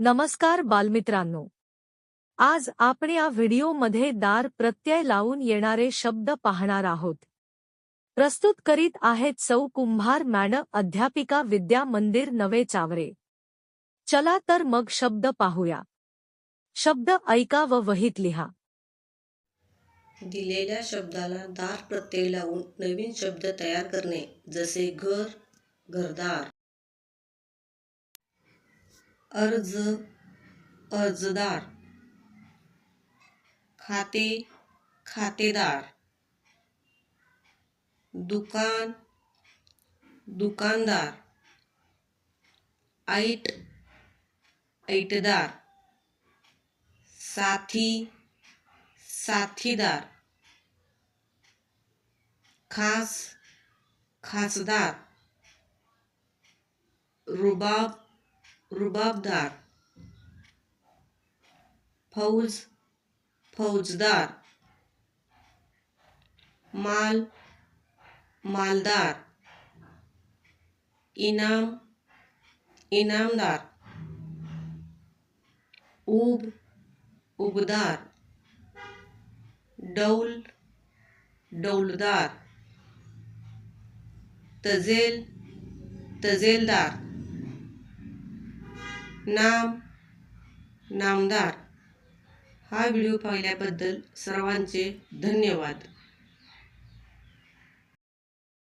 नमस्कार बालमित्रांनो. आज आपण या व्हिडिओमध्ये दार प्रत्यय लावून येणारे शब्द पाहणार आहोत. प्रस्तुत करीत आहेत सौ कुंभार मॅडम अध्यापिका विद्या मंदिर नवे चावरे. चला तर मग शब्द पाहूया. शब्द ऐका व वहीत लिहा. दिलेल्या शब्दाला दार प्रत्यय लावून नवीन शब्द तयार करणे जसे घर घरदार. अर्ज अर्जदार. खाते खातेदार. दुकान दुकानदार. ऐट ऐटदार. साथी साथीदार. खास खासदार. रुबाब रुबाबदार. फौज फौजदार. माल मालदार. इनाम इनामदार. उब उबदार. डौल डौलदार. तजेल तजेलदार. नाम नामदार. हा व्हिडिओ पाहिल्याबद्दल सर्वांचे धन्यवाद.